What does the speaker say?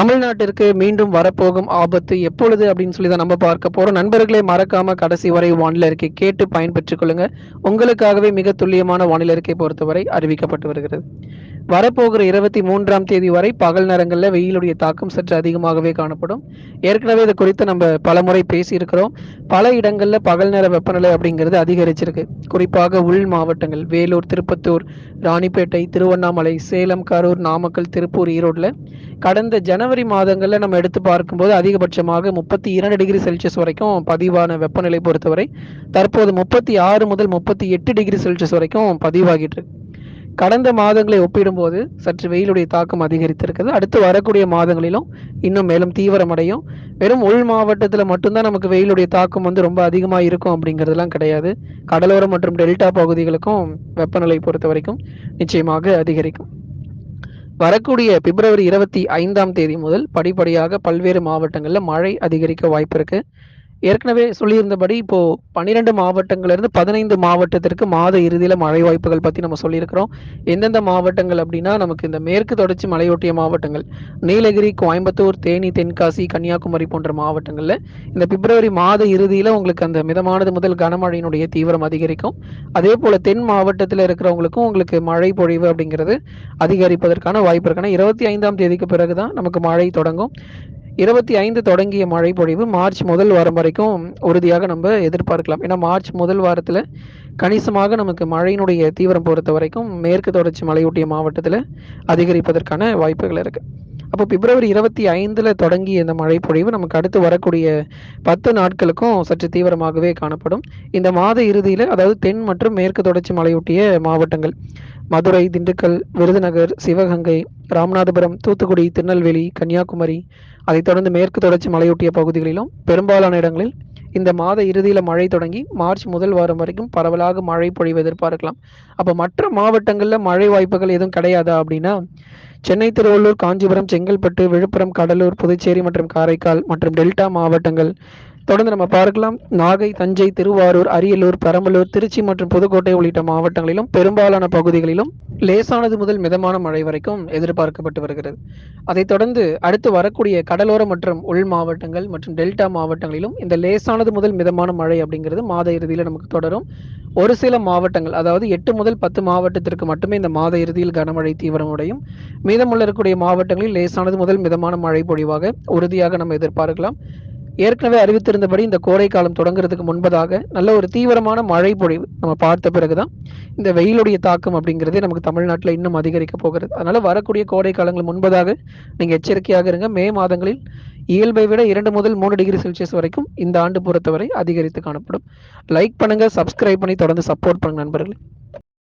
தமிழ்நாட்டிற்கு மீண்டும் வரப்போகும் ஆபத்து எப்பொழுது அப்படின்னு சொல்லி தான் நம்ம பார்க்க போறோம். நண்பர்களே மறக்காம கடைசி வரை வானிலை அறிக்கை கேட்டு பயன்பெற்றுக் கொள்ளுங்க. உங்களுக்காகவே மிக துல்லியமான வானிலை அறிக்கை பொறுத்தவரை அறிவிக்கப்பட்டு வருகிறது. வரப்போகிற இருபத்தி மூன்றாம் தேதி வரை பகல் நேரங்களில் வெயிலுடைய தாக்கம் சற்று அதிகமாகவே காணப்படும். ஏற்கனவே இது குறித்து நம்ம பல முறை பேசியிருக்கிறோம். பல இடங்களில் பகல் நேர வெப்பநிலை அப்படிங்கிறது அதிகரிச்சிருக்கு. குறிப்பாக உள் மாவட்டங்கள் வேலூர் திருப்பத்தூர் ராணிப்பேட்டை திருவண்ணாமலை சேலம் கரூர் நாமக்கல் திருப்பூர் ஈரோட்டில் கடந்த ஜனவரி மாதங்களில் நம்ம எடுத்து பார்க்கும்போது அதிகபட்சமாக முப்பத்தி இரண்டு டிகிரி செல்சியஸ் வரைக்கும் பதிவான வெப்பநிலை பொறுத்தவரை தற்போது முப்பத்தி ஆறு முதல் முப்பத்தி எட்டு டிகிரி செல்சியஸ் வரைக்கும் பதிவாகிட்டு இருக்கு. கடந்த மாதங்களை ஒப்பிடும்போது சற்று வெயிலுடைய தாக்கம் அதிகரித்திருக்குது அடுத்து வரக்கூடிய மாதங்களிலும் இன்னும் மேலும் தீவிரமடையும். வெறும் உள் மாவட்டத்தில் மட்டும்தான் நமக்கு வெயிலுடைய தாக்கம் வந்து ரொம்ப அதிகமாக இருக்கும் அப்படிங்கிறதுலாம் கிடையாது. கடலோரம் மற்றும் டெல்டா பகுதிகளுக்கும் வெப்பநிலை பொறுத்த வரைக்கும் நிச்சயமாக அதிகரிக்கும். வரக்கூடிய பிப்ரவரி இருபத்தி ஐந்தாம் தேதி முதல் படிப்படியாக பல்வேறு மாவட்டங்களில் மழை அதிகரிக்க வாய்ப்பு இருக்குது ஏற்கனவே சொல்லியிருந்தபடி இப்போ பன்னிரெண்டு மாவட்டங்கள்லேருந்து பதினைந்து மாவட்டத்திற்கு மாத இறுதியில் மழை வாய்ப்புகள் பற்றி நம்ம சொல்லியிருக்கிறோம். எந்தெந்த மாவட்டங்கள் அப்படின்னா நமக்கு இந்த மேற்கு தொடர்ச்சி மலையொட்டிய மாவட்டங்கள் நீலகிரி கோயம்புத்தூர் தேனி தென்காசி கன்னியாகுமரி போன்ற மாவட்டங்களில் இந்த பிப்ரவரி மாத இறுதியில் உங்களுக்கு அந்த மிதமானது முதல் கனமழையினுடைய தீவிரம் அதிகரிக்கும். அதே போல் தென் மாவட்டத்தில் இருக்கிறவங்களுக்கும் உங்களுக்கு மழை பொழிவு அப்படிங்கிறது அதிகரிப்பதற்கான வாய்ப்பு இருக்கு. ஆனா இருபத்தி ஐந்தாம் தேதிக்கு பிறகு தான் நமக்கு மழை தொடங்கும். இருபத்தி ஐந்து தொடங்கிய மழை பொழிவு மார்ச் முதல் வாரம் வரைக்கும் உறுதியாக நம்ம எதிர்பார்க்கலாம். ஏன்னா மார்ச் முதல் வாரத்தில் கணிசமாக நமக்கு மழையினுடைய தீவிரம் பொறுத்த வரைக்கும் மேற்கு தொடர்ச்சி மலையொட்டிய மாவட்டத்தில் அதிகரிப்பதற்கான வாய்ப்புகள் இருக்குது அப்போ பிப்ரவரி இருபத்தி ஐந்தில் தொடங்கிய இந்த மழை பொழிவு நமக்கு அடுத்து வரக்கூடிய பத்து நாட்களுக்கும் சற்று தீவிரமாகவே காணப்படும். இந்த மாத இறுதியில் அதாவது தென் மற்றும் மேற்கு தொடர்ச்சி மலையொட்டிய மாவட்டங்கள். மதுரை திண்டுக்கல் விருதுநகர் சிவகங்கை ராமநாதபுரம் தூத்துக்குடி திருநெல்வேலி கன்னியாகுமரி. அதைத் தொடர்ந்து மேற்கு தொடர்ச்சி மலையொட்டிய பகுதிகளிலும் பெரும்பாலான இடங்களில் இந்த மாத இறுதியில் மழை தொடங்கி மார்ச் முதல் வாரம் வரைக்கும் பரவலாக மழை பொழிவு எதிர்பார்க்கலாம். அப்போ மற்ற மாவட்டங்களில் மழை வாய்ப்புகள் எதுவும் கிடையாதா அப்படின்னா சென்னை திருவள்ளூர் காஞ்சிபுரம் செங்கல்பட்டு விழுப்புரம் கடலூர் புதுச்சேரி மற்றும் காரைக்கால் மற்றும் டெல்டா மாவட்டங்கள் தொடர்ந்து நம்ம பார்க்கலாம். நாகை தஞ்சை திருவாரூர் அரியலூர் பெரம்பலூர் திருச்சி மற்றும் புதுக்கோட்டை உள்ளிட்ட மாவட்டங்களிலும் பெரும்பாலான பகுதிகளிலும் லேசானது முதல் மிதமான மழை வரைக்கும் எதிர்பார்க்கப்பட்டு வருகிறது. அதைத் தொடர்ந்து அடுத்து வரக்கூடிய கடலோர மற்றும் உள் மாவட்டங்கள் மற்றும் டெல்டா மாவட்டங்களிலும் இந்த லேசானது முதல் மிதமான மழை அப்படிங்கிறது மாத இறுதியில் நமக்கு தொடரும். ஒரு சில மாவட்டங்கள் அதாவது எட்டு முதல் பத்து மாவட்டத்திற்கு மட்டுமே இந்த மாத இறுதியில் கனமழை தீவிரமடையும் மீதமுள்ள இருக்கக்கூடிய மாவட்டங்களில் லேசானது முதல் மிதமான மழை பொழிவாக உறுதியாக நம்ம எதிர்பார்க்கலாம். ஏற்கனவே அறிவித்திருந்தபடி இந்த கோடை காலம் தொடங்குறதுக்கு முன்பதாக நல்ல ஒரு தீவிரமான மழை பொழிவு நம்ம பார்த்த பிறகுதான் இந்த வெயிலுடைய தாக்கம் அப்படிங்கிறதே நமக்கு தமிழ்நாட்டில் இன்னும் அதிகரிக்க போகிறது. அதனால வரக்கூடிய கோடை காலங்கள் முன்பதாக நீங்க எச்சரிக்கையாக இருங்க. மே மாதங்களில் இயல்பை விட இரண்டு முதல் மூணு டிகிரி செல்சியஸ் வரைக்கும் இந்த ஆண்டு பொறுத்தவரை அதிகரித்து காணப்படும். லைக் பண்ணுங்க சப்ஸ்கிரைப் பண்ணி தொடர்ந்து சப்போர்ட் பண்ணுங்க நண்பர்களே.